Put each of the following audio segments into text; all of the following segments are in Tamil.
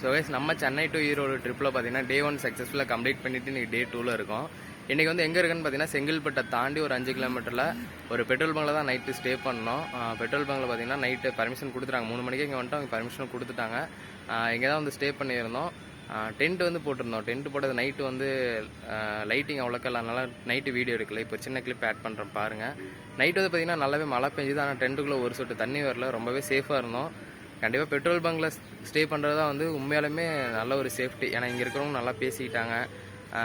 ஸோ கைஸ் நம்ம சென்னை டு ஈரோடு ட்ரிப்பில் பார்த்தீங்கன்னா டே ஒன் சக்ஸஸ்ஃபுல்லாக கம்ப்ளீட் பண்ணிட்டு இன்னைக்கு டே டூவில் இருக்கும். இன்றைக்கி வந்து எங்கே இருக்குன்னு பார்த்தீங்கன்னா செங்கல்பட்டை தாண்டி ஒரு அஞ்சு கிலோமீட்டரில் ஒரு பெட்ரோல் பங்கில் தான் நைட்டு ஸ்டே பண்ணோம். பெட்ரோல் பங்கில் பார்த்தீங்கன்னா நைட்டு பர்மிஷன் கொடுத்துட்டாங்க. மூணு மணிக்கு இங்கே வந்துட்டு அவங்க பர்மிஷன் கொடுத்துட்டாங்க. இங்கே தான் வந்து ஸ்டே பண்ணியிருந்தோம். டென்ட் வந்து போட்டிருந்தோம். டென்ட் போட்டது நைட்டு வந்து லைட்டிங் அவ்வளோக்கா இல்லாதனால நைட்டு வீடியோ எடுக்கல. இப்போ சின்ன கிளிப் ஆட் பண்ணுறேன் பாருங்கள் நைட்டு வந்து பார்த்தீங்கன்னா நல்லாவே மழை பெஞ்சுது. ஆனால் டென்ட்டுக்குள்ளே ஒரு சொட்டு தண்ணி வரல. ரொம்பவே சேஃபாக இருந்தோம். கண்டிப்பாக பெட்ரோல் பங்கில் ஸ்டே பண்ணுறது தான் வந்து உண்மையாலுமே நல்ல ஒரு சேஃப்டி. ஏன்னா இங்கே இருக்கிறவங்க நல்லா பேசிக்கிட்டாங்க.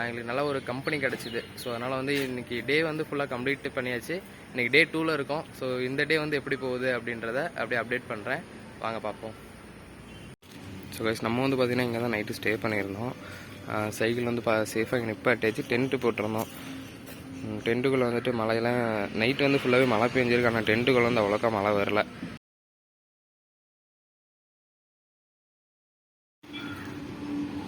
எங்களுக்கு நல்ல ஒரு கம்பெனி கிடச்சிது. ஸோ அதனால் வந்து இன்றைக்கி டே வந்து ஃபுல்லாக கம்ப்ளீட் பண்ணியாச்சு. இன்றைக்கி டே டூவில் இருக்கும். ஸோ இந்த டே வந்து எப்படி போகுது அப்படின்றத அப்படியே அப்டேட் பண்ணுறேன் வாங்க பார்ப்போம். ஸோ கைஸ் நம்ம வந்து பார்த்திங்கன்னா இங்கே தான் நைட்டு ஸ்டே பண்ணியிருந்தோம். சைக்கிள் வந்து பா சேஃபாக இங்கே நிப்பாட்டியாச்சு டென்ட்டு போட்டிருந்தோம். டென்ட்டுக்குள்ளே வந்துட்டு மழையெல்லாம் நைட்டு வந்து ஃபுல்லாகவே மழை பெஞ்சிருக்கு. ஆனால் டென்ட்டுக்குள்ளே வந்து அவ்வளோக்கா மழை வரல.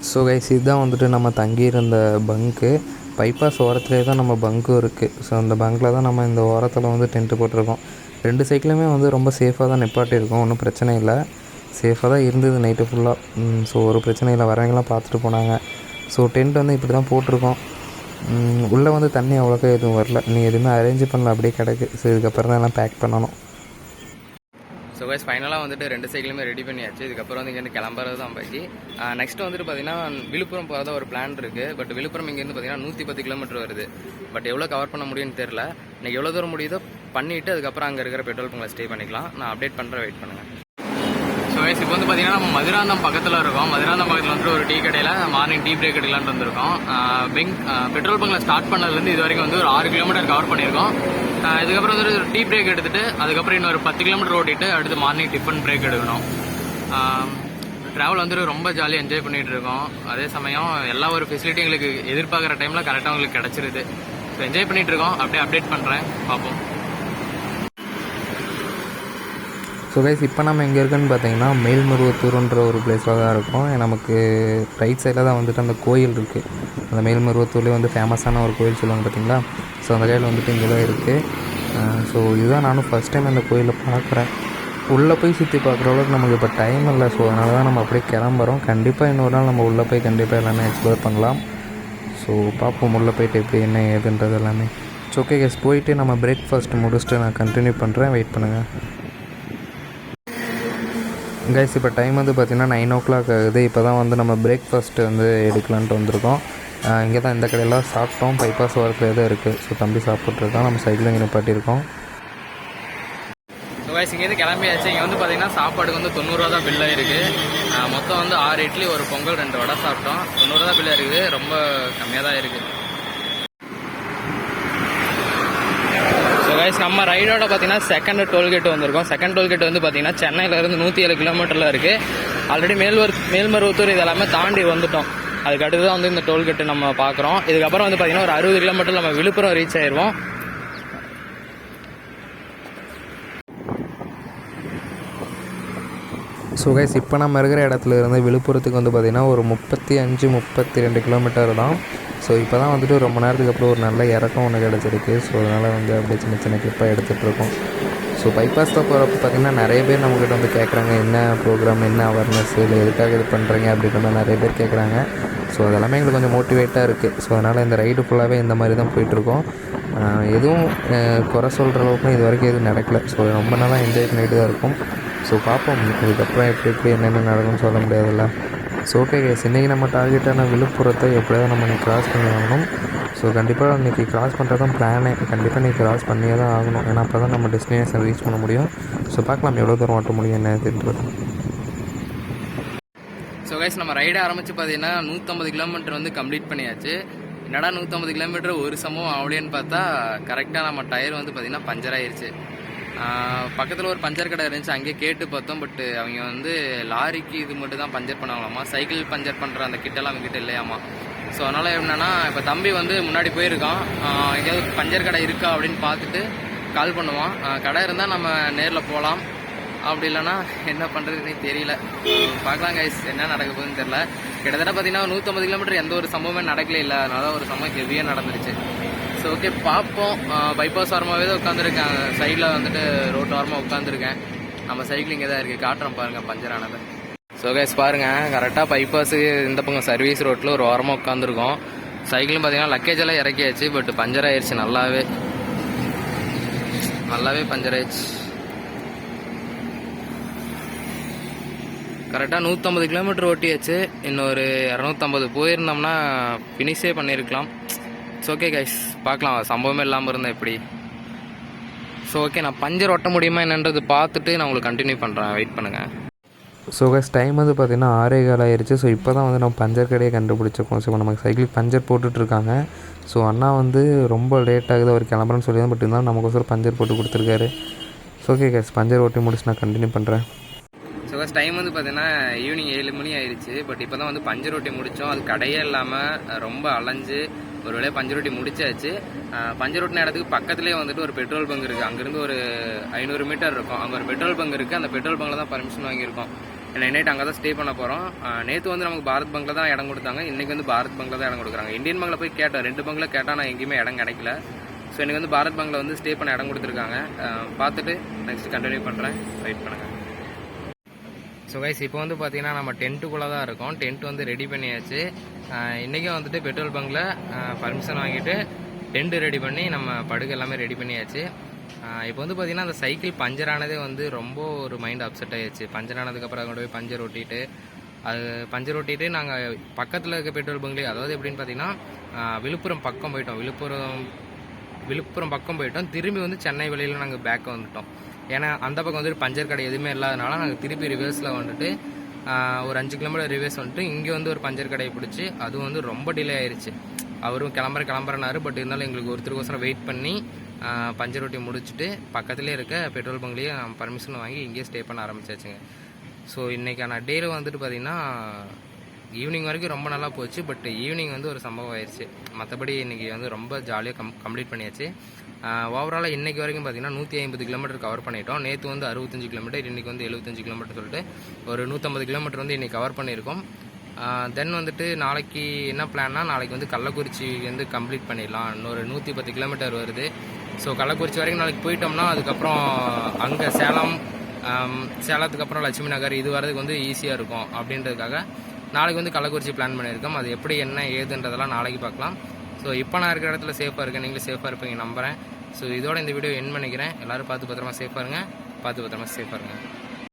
ஸோ கைஸ் இதுதான் வந்துட்டு நம்ம தங்கியிருந்த பங்க்கு பைபாஸ் ஓரத்துலேயே தான் நம்ம பங்க்கும் இருக்குது ஸோ அந்த பங்க்கில் தான் நம்ம இந்த ஓரத்தில் வந்து டென்ட்டு போட்டிருக்கோம். ரெண்டு சைக்கிளுமே வந்து ரொம்ப சேஃபாக தான் நிப்பாட்டியிருக்கோம். ஒன்றும் பிரச்சனை இல்லை. சேஃபாக தான் இருந்தது நைட்டு ஃபுல்லாக ஸோ ஒரு பிரச்சனை இல்லை. வரவங்களாம் பார்த்துட்டு போனாங்க. ஸோ டென்ட் வந்து இப்படி தான் போட்டிருக்கோம். உள்ளே வந்து தண்ணி அவ்வளோக்கா எதுவும் வரல. நீ எதுவுமே அரேஞ்ச் பண்ணல. அப்படியே கிடக்கு. ஸோ இதுக்கப்புறம் தான் எல்லாம் பேக் பண்ணணும். ஸோ கைஸ் ஃபைனலாக வந்துட்டு ரெண்டு சைக்கிளுமே ரெடி பண்ணியாச்சு. இதுக்கப்புறம் வந்து இங்கேருந்து கிளம்புறது தான் பாக்கி. நெக்ஸ்ட் வந்துட்டு பார்த்தீங்கன்னா விழுப்புரம் போகிறத ஒரு பிளான் இருக்குது பட் விழுப்புரம் இங்கேருந்து பார்த்தீங்கன்னா நூற்றி பத்து கிலோமீட்டர் வருது. பட் எவ்வளோ கவர் பண்ண முடியும்னு தெரில இன்றைக்கி எவ்வளோ தூரம் முடியுதோ பண்ணிவிட்டு அதுக்கப்புறம் அங்கே இருக்கிற பெட்ரோல் பங்கில் ஸ்டே பண்ணிக்கலாம். நான் அப்டேட் பண்ணுறேன் வெயிட் பண்ணுங்கள் ஸோ கைஸ் இப்போ வந்து பார்த்தீங்கன்னா நம்ம மதுராந்தம் பக்கத்தில் இருக்கோம். மதுராந்தம் பக்கத்தில் வந்துட்டு ஒரு டீ கடையில் மார்னிங் டீ பிரேக் எடுக்கலான்னு வந்திருக்கோம். பெங் பெட்ரோல் பங்கில் ஸ்டார்ட் பண்ணதுலேருந்து இது வரைக்கும் வந்து ஒரு ஆறு கிலோமீட்டர் கவர் பண்ணியிருக்கோம். இதுக்கப்புறம் வந்து ஒரு டீ பிரேக் எடுத்துட்டு அதுக்கப்புறம் இன்னொரு பத்து கிலோமீட்டர் ஓட்டிட்டு அடுத்து மார்னிங் டிஃபன் பிரேக் எடுக்கணும். ட்ராவல் வந்துட்டு ரொம்ப ஜாலியாக என்ஜாய் பண்ணிகிட்டு இருக்கோம். அதே சமயம் எல்லா ஒரு ஃபெசிலிட்டி எங்களுக்கு எதிர்பார்க்குற டைமில் கரெக்டாக உங்களுக்கு கிடச்சிருது. ஸோ என்ஜாய் பண்ணிகிட்டு இருக்கோம். அப்படியே அப்டேட் பண்ணுறேன் பார்ப்போம். ஸோ கைஸ் இப்போ நம்ம எங்கே இருக்குன்னு பார்த்தீங்கன்னா மேல்மருவத்தூர்ன்ற ஒரு பிளேஸில் தான் இருக்கும். நமக்கு ரைட் சைடில் தான் வந்துட்டு அந்த கோயில் இருக்குது அந்த மேல்மருவத்தூர்லேயே வந்து ஃபேமஸான ஒரு கோயில் சொல்லுவாங்க பார்த்தீங்களா ஸோ அந்த கோயில் வந்துட்டு இங்கே தான் இருக்குது ஸோ இதுதான் நானும் ஃபஸ்ட் டைம் அந்த கோயிலை பார்க்குறேன் உள்ளே போய் சுற்றி பார்க்குற அளவுக்கு நமக்கு இப்போ டைம் இல்லை. ஸோ அதனால தான் நம்ம அப்படியே கிளம்புறோம். கண்டிப்பாக இன்னொரு நாள் நம்ம உள்ளே போய் கண்டிப்பாக எல்லாமே எக்ஸ்ப்ளோர் பண்ணலாம். ஸோ பார்ப்போம் உள்ளே போயிட்டு எப்படி என்ன ஏதுன்றது எல்லாமே. ஸோ ஓகே கேஸ் போயிட்டு நம்ம பிரேக்ஃபாஸ்ட் முடிச்சுட்டு நான் கண்டினியூ பண்ணுறேன் வெயிட் பண்ணுங்கள் கைஸ் இப்போ டைம் வந்து பார்த்திங்கன்னா நைன் ஓ கிளாக் ஆகுது. இப்போ தான் வந்து நம்ம பிரேக்ஃபாஸ்ட்டு வந்து எடுக்கலான்ட்டு வந்திருக்கோம். இங்கே தான் இந்த கடையெல்லாம் சாப்பிட்டோம். பைபாஸ் ஒர்க்கில் தான் இருக்குது ஸோ தம்பி சாப்பிட்ருக்கோம் நம்ம சைக்கிள் இங்கே நிப்பாட்டியிருக்கோம். ஸோ இங்கேருந்து கிளம்பியாச்சு. இங்கே வந்து பார்த்தீங்கன்னா சாப்பாடுக்கு வந்து தொண்ணூறுரூவா தான் பில்லாக இருக்குது மொத்தம் வந்து ஆறு இட்லி ஒரு பொங்கல் ரெண்டு வடை சாப்பிட்டோம். தொண்ணூறுரூவா தான் பில்லாக இருக்குது. ரொம்ப கம்மியாக தான் இருக்குது கைஸ் நம்ம ரைடோட பார்த்தீங்கன்னா செகண்ட் டோல்கேட் வந்திருக்கோம். செகண்ட் டோல்கேட் வந்து பார்த்தீங்கன்னா சென்னையிலேருந்து நூற்றி ஏழு கிலோமீட்டரில் இருக்குது ஆல்ரெடி மேல்வர் மேல்மருவத்தூர் இதெல்லாமே தாண்டி வந்துட்டோம். அதுக்கு அடுத்து தான் வந்து இந்த டோல்கேட்டு நம்ம பார்க்குறோம். இதுக்கப்புறம் வந்து பார்த்தீங்கன்னா ஒரு அறுபது கிலோமீட்டர் நம்ம விழுப்புரம் ரீச் ஆயிடுவோம் ஸோ கைஸ் இப்போ நம்ம இருக்கிற இடத்துல இருந்து விழுப்புரத்துக்கு வந்து பார்த்திங்கன்னா ஒரு முப்பத்தி அஞ்சு முப்பத்தி ரெண்டு கிலோமீட்டர் தான். ஸோ இப்போ தான் வந்துட்டு ரொம்ப நேரத்துக்கு அப்புறம் ஒரு நல்ல இறக்கம் ஒன்று கிடச்சிருக்கு. ஸோ அதனால் வந்து அப்படியே சின்ன சின்ன கிளிப்பாக எடுத்துகிட்ருக்கோம் ஸோ பைபாஸில் போகிறப்ப பார்த்திங்கன்னா நிறைய பேர் நம்மக்கிட்ட வந்து கேட்குறாங்க என்ன ப்ரோக்ராம் என்ன அவேர்னஸ் இல்லை எதுக்காக இது பண்ணுறீங்க அப்படின்ற மாதிரி நிறைய பேர் கேட்குறாங்க ஸோ அதெல்லாமே எங்களுக்கு கொஞ்சம் மோட்டிவேட்டாக இருக்குது ஸோ அதனால் இந்த ரைடு ஃபுல்லாகவே இந்த மாதிரி தான் போயிட்டுருக்கோம் எதுவும் குறை சொல்கிற அளவுக்கு இது வரைக்கும் எதுவும் நடக்கல. ஸோ ரொம்ப நாளாக என்ஜாய் பண்ணிட்டு தான் இருக்கும். ஸோ பார்ப்போம் இதுக்கப்புறம் எப்படி எப்படி என்னென்ன நடக்கும்னு சொல்ல முடியாதுல்ல. ஸோ ஓகே கேஸ் இன்றைக்கி நம்ம டார்கெட்டான விழுப்புரத்தை எப்படியாவது நம்ம இன்றைக்கி கிராஸ் பண்ணி ஆகணும். ஸோ கண்டிப்பாக இன்றைக்கி கிராஸ் பண்ணுறது தான் பிளானே கண்டிப்பாக இன்றைக்கி கிராஸ் பண்ணியே தான் ஆகணும். ஏன்னா அப்போ தான் நம்ம டெஸ்டினேஷன் ரீச் பண்ண முடியும். ஸோ பார்க்கலாம் எவ்வளோ தூரம் ஓட்ட முடியும் என்ன இதுன்றது ஸோ கைஸ் நம்ம ரைடு ஆரம்பித்து பார்த்தீங்கன்னா நூற்றம்பது கிலோமீட்டர் வந்து கம்ப்ளீட் பண்ணியாச்சு. என்னடா நூற்றம்பது கிலோமீட்டர் ஒரு சமம் ஆகலேன்னு பார்த்தா கரெக்டாக நம்ம டயர் வந்து பார்த்தீங்கன்னா பஞ்சர் ஆயிடுச்சு பக்கத்தில் ஒரு பஞ்சர் கடை இருந்துச்சு அங்கேயே கேட்டு பார்த்தோம் பட்டு அவங்க வந்து லாரிக்கு இது மட்டும் தான் பஞ்சர் பண்ணுவாங்களாமா? சைக்கிள் பஞ்சர் பண்ணுற அந்த கிட்டெல்லாம் அவங்ககிட்ட இல்லையாமா? ஸோ அதனால் என்னென்னா இப்போ தம்பி வந்து முன்னாடி போயிருக்கான். எங்கேயாவது பஞ்சர் கடை இருக்கா அப்படின்னு பார்த்துட்டு கால் பண்ணுவான். கடை இருந்தால் நம்ம நேரில் போகலாம் அப்படி இல்லைன்னா என்ன பண்ணுறதுனே தெரியல. பார்க்கலாம் கைஸ் என்ன நடக்க போகுதுன்னு தெரியல. கிட்டத்தட்ட பார்த்தீங்கன்னா நூற்றம்பது கிலோமீட்டர் எந்த ஒரு சம்பவமே நடக்கல இல்லை அதனால ஒரு சம்பவம் ஹெவியாக நடந்துருச்சு. ஸோ ஓகே பார்ப்போம். பைபாஸ் ஓரமாகவே தான் உட்காந்துருக்கேன் சைடில் வந்துட்டு ரோட்டு ஓரமாக உட்காந்துருக்கேன் நம்ம சைக்கிள் இங்கே தான் இருக்குது காட்டுறோம் பாருங்கள் பஞ்சர் ஆனது ஸோ கேஸ் பாருங்க கரெக்டாக பைபாஸு இந்த பக்கம் சர்வீஸ் ரோட்டில் ஒரு ஓரமாக உட்காந்துருக்கோம் சைக்கிளும் பார்த்தீங்கன்னா லக்கேஜ் எல்லாம் இறக்கியாச்சு. பட் பஞ்சர் ஆயிடுச்சு நல்லாவே நல்லாவே பஞ்சர் ஆயிடுச்சு கரெக்டாக நூற்றம்பது கிலோமீட்டர் ஓட்டியாச்சு. இன்னொரு இரநூத்தம்பது போயிருந்தோம்னா ஃபினிஷே பண்ணியிருக்கலாம். இட்ஸ் ஓகே கைஸ் பார்க்கலாம். சம்பவமே இல்லாமல் இருந்தால் எப்படி? ஸோ ஓகே நான் பஞ்சர் ஒட்ட முடியுமா என்னன்றது பார்த்துட்டு நான் உங்களுக்கு கண்டினியூ பண்ணுறேன் வெயிட் பண்ணுங்கள் ஸோ கஸ் டைம் வந்து பார்த்திங்கன்னா ஆறே கால் ஆயிடுச்சு ஸோ இப்போ தான் வந்து நம்ம பஞ்சர் கடையை கண்டுபிடிச்சிருக்கோம். ஸோ இப்போ நமக்கு சைக்கிள் பஞ்சர் போட்டுட்ருக்காங்க ஸோ அண்ணா வந்து ரொம்ப லேட் ஆகுது. அவர் கிளம்புறேன்னு சொல்லி பட் இருந்தாலும் நமக்கோசரம் பஞ்சர் போட்டு கொடுத்துருக்காரு. ஸோ ஓகே கஸ் பஞ்சர் ஓட்டி முடிச்சு நான் கண்டினியூ பண்ணுறேன் ஸோ ஃபஸ்ட் டைம் வந்து பார்த்தீங்கன்னா ஈவினிங் ஏழு மணி ஆயிடுச்சு பட் இப்போ தான் வந்து பஞ்சு ரொட்டி முடித்தோம் அது கடையே இல்லாமல் ரொம்ப அலைஞ்சு ஒரு வேளையை பஞ்சு ரொட்டி முடிச்சாச்சு. பஞ்சு ரொட்டின இடத்துக்கு பக்கத்துலேயே வந்துட்டு ஒரு பெட்ரோல் பங்க் இருக்குது அங்கேருந்து ஒரு ஐநூறு மீட்டர் இருக்கும். அங்கே ஒரு பெட்ரோல் பங்க் இருக்குது அந்த பெட்ரோல் பங்கில் தான் பர்மிஷன் வாங்கியிருக்கோம். நைட் அங்கே தான் ஸ்டே பண்ண போகிறோம் நேற்று வந்து நமக்கு பாரத் பங்கில் தான் இடம் கொடுத்தாங்க. இன்றைக்கி வந்து பாரத் பங்கில் தான் இடம் கொடுக்குறாங்க. இந்தியன் பங்கில் போய் கேட்டோம். ரெண்டு பங்கில் கேட்டால் நான் எங்கேயுமே இடம் கிடைக்கல. ஸோ எனக்கு வந்து பாரத் பங்கில் வந்து ஸ்டே பண்ண இடம் கொடுத்துருக்காங்க. பார்த்துட்டு நெக்ஸ்ட் கண்டினியூ பண்ணுறேன் வெயிட் பண்ணுங்கள் ஸோ கைஸ் இப்போ வந்து பார்த்தீங்கன்னா நம்ம டென்ட்டுக்குள்ளே தான் இருக்கோம். டென்ட் வந்து ரெடி பண்ணியாச்சு. இன்றைக்கும் வந்துட்டு பெட்ரோல் பங்கில் பர்மிஷன் வாங்கிட்டு டென்ட் ரெடி பண்ணி நம்ம படுக்கை எல்லாமே ரெடி பண்ணியாச்சு. இப்போ வந்து பார்த்திங்கன்னா அந்த சைக்கிள் பஞ்சர் ஆனதே வந்து ரொம்ப ஒரு மைண்ட் அப்செட் ஆயிடுச்சு. பஞ்சர் ஆனதுக்கப்புறம் கொண்டு போய் பஞ்சர் ஒட்டிட்டு அது பஞ்சர் ஒட்டிட்டு நாங்கள் பக்கத்தில் இருக்க பெட்ரோல் பங்க்லேயே அதாவது எப்படின்னு பார்த்தீங்கன்னா விழுப்புரம் பக்கம் போயிட்டோம். விழுப்புரம் விழுப்புரம் பக்கம் போயிட்டோம். திரும்பி வந்து சென்னை வெளியில் நாங்கள் பேக் வந்துட்டோம். ஏன்னா அந்த பக்கம் வந்துட்டு பஞ்சர் கடை எதுவுமே இல்லாதனால நாங்கள் திருப்பி ரிவர்ஸில் வந்துட்டு ஒரு அஞ்சு கிலோமீட்டர் ரிவர்ஸ் வந்துட்டு இங்கே வந்து ஒரு பஞ்சர் கடையை பிடிச்சி அது வந்து ரொம்ப டிலே ஆயிடுச்சு அவரும் கிளம்புற கிளம்புறனாரு பட் இருந்தாலும் எங்களுக்கு ஒருத்தருக்கோசரம் வெயிட் பண்ணி பஞ்சர் ஒட்டி முடிச்சுட்டு பக்கத்துலேயே இருக்க பெட்ரோல் பங்க்லேயே பர்மிஷன் வாங்கி இங்கேயே ஸ்டே பண்ண ஆரம்பிச்சாச்சுங்க. ஸோ இன்றைக்கான டேயில் வந்துட்டு பார்த்திங்கன்னா ஈவினிங் வரைக்கும் ரொம்ப நல்லா போச்சு பட் ஈவினிங் வந்து ஒரு சம்பவம் ஆயிடுச்சு. மற்றபடி இன்றைக்கி வந்து ரொம்ப ஜாலியாக கம் கம்ப்ளீட் பண்ணியாச்சு. ஓவராலாக இன்றைக்கி வரைக்கும் பார்த்தீங்கன்னா நூற்றி ஐம்பது கிலோமீட்டர் கவர் பண்ணிட்டோம். நேற்று வந்து அறுபத்தஞ்சு கிலோமீட்டர் இன்றைக்கி வந்து எழுபத்தஞ்சு கிலோமீட்டர் சொல்லிட்டு ஒரு நூற்றம்பது கிலோமீட்டர் வந்து இன்னைக்கு கவர் பண்ணியிருக்கோம். தென் வந்துட்டு நாளைக்கு என்ன பிளான்னா நாளைக்கு வந்து கள்ளக்குறிச்சி வந்து கம்ப்ளீட் பண்ணிடலாம். இன்னொரு நூற்றி பத்து கிலோமீட்டர் வருது. ஸோ கள்ளக்குறிச்சி வரைக்கும் நாளைக்கு போயிட்டோம்னா அதுக்கப்புறம் அங்கே சேலம் சேலத்துக்கு அப்புறம் லட்சுமி நகர் இது வரதுக்கு வந்து ஈஸியாக இருக்கும். அப்படின்றதுக்காக நாளைக்கு வந்து கள்ளக்குறிச்சி பிளான் பண்ணியிருக்கோம். அது எப்படி என்ன ஏதுன்றதெல்லாம் நாளைக்கு பார்க்கலாம். ஸோ இப்போ நான் இருக்கிற இடத்துல சேஃபாக இருக்கேன். நீங்களும் சேஃபாக இருப்பீங்க நம்புறேன். ஸோ இதோட இந்த வீடியோ என் பண்ணிக்கிறேன். எல்லோரும் பார்த்து பத்திரமா சேஃபாக இருங்க. பார்த்து பத்திரமா சேஃபாக இருங்க.